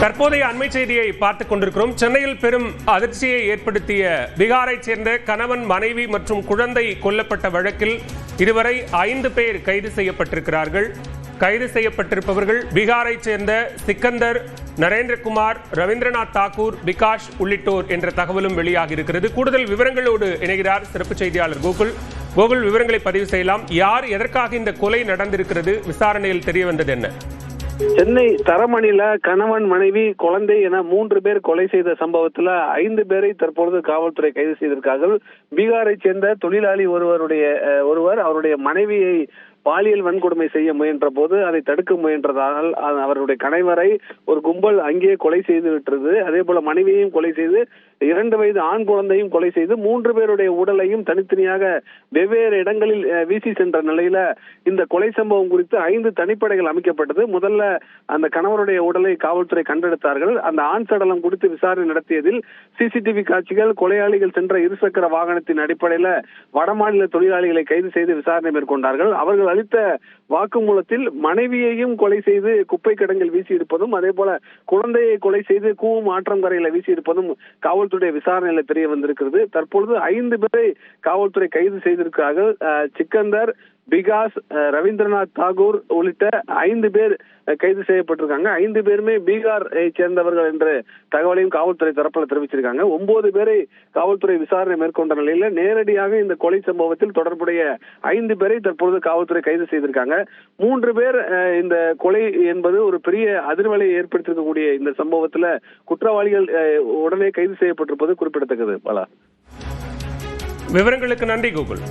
தற்போதைய அண்மை செய்தியை பார்த்துக் கொண்டிருக்கிறோம். சென்னையில் பெரும் அதிர்ச்சியை ஏற்படுத்திய பீகாரைச் சேர்ந்த கணவன் மனைவி மற்றும் குழந்தை கொல்லப்பட்ட வழக்கில் இதுவரை ஐந்து பேர் கைது செய்யப்பட்டிருக்கிறார்கள். கைது செய்யப்பட்டிருப்பவர்கள் பீகாரைச் சேர்ந்த சிக்கந்தர் நரேந்திரகுமார் ரவீந்திரநாத் தாக்கூர் விகாஷ் உள்ளிட்டோர் என்ற தகவலும் வெளியாகி இருக்கிறது கூடுதல் விவரங்களோடு இணைகிறார் சிறப்பு செய்தியாளர் கோகுல். கோகுல் விவரங்களை பதிவு செய்யலாம். யார் எதற்காக இந்த கொலை நடந்திருக்கிறது? விசாரணையில் தெரிய வந்தது என்ன? சென்னை தரமணில கணவன் மனைவி குழந்தை என மூன்று பேர் கொலை செய்த சம்பவத்துல ஐந்து பேரை தற்பொழுது காவல்துறை கைது செய்திருக்கார்கள். பீகாரை சேர்ந்த தொழிலாளி ஒருவருடைய ஒருவர் அவருடைய மனைவியை பாலியல் வன்கொடுமை செய்ய முயன்ற போது அதை தடுக்க முயன்றதால் அவருடைய கணவரை ஒரு கும்பல் அங்கேயே கொலை செய்து விட்டது. அதே போல மனைவியையும் கொலை செய்து இரண்டு வயது ஆண் குழந்தையும் கொலை செய்து மூன்று பேருடைய உடலையும் தனித்தனியாக வெவ்வேறு இடங்களில் வீசி சென்ற நிலையில இந்த கொலை சம்பவம் குறித்து ஐந்து தனிப்படைகள் அமைக்கப்பட்டது. முதல்ல அந்த கணவருடைய உடலை காவல்துறை கண்டெடுத்தார்கள். அந்த ஆண் சடலம் குறித்து விசாரணை நடத்தியதில் சிசிடிவி காட்சிகள் கொலையாளிகள் சென்ற இருசக்கர வாகனத்தின் அடிப்படையில வடமாநில தொழிலாளிகளை கைது செய்து விசாரணை மேற்கொண்டார்கள். அவர்கள் அளித்த வாக்குமூலத்தில் மனைவியையும் கொலை செய்து குப்பை கிடங்கில் வீசி இருப்பதும் அதே போல குழந்தையை கொலை செய்து கூவும் ஆற்றங்கரையில வீசி இருப்பதும் காவல்துறை விசாரணையில தெரிய வந்திருக்கிறது. தற்பொழுது ஐந்து பேரை காவல்துறை கைது செய்திருக்கிறார்கள். அஹ், சிக்கந்தர் பிகாஸ் ரவீந்திரநாத் தாகூர் உள்ளிட்ட ஐந்து பேர் கைது செய்யப்பட்டிருக்காங்க. ஐந்து பேருமே பீகாரை சேர்ந்தவர்கள் என்ற தகவலையும் காவல்துறை தரப்பில் தெரிவிச்சிருக்காங்க. ஒன்பது பேரை காவல்துறை விசாரணை மேற்கொண்ட நிலையில நேரடியாக இந்த கொலை சம்பவத்தில் தொடர்புடைய ஐந்து பேரை தற்பொழுது காவல்துறை கைது செய்திருக்காங்க. மூன்று பேர் இந்த கொலை என்பது ஒரு பெரிய அதிர்வலை ஏற்படுத்தியிருக்கக்கூடிய இந்த சம்பவத்துல குற்றவாளிகள் உடனே கைது செய்யப்பட்டிருப்பது குறிப்பிடத்தக்கது பலா. விவரங்களுக்கு நன்றி கோகுல்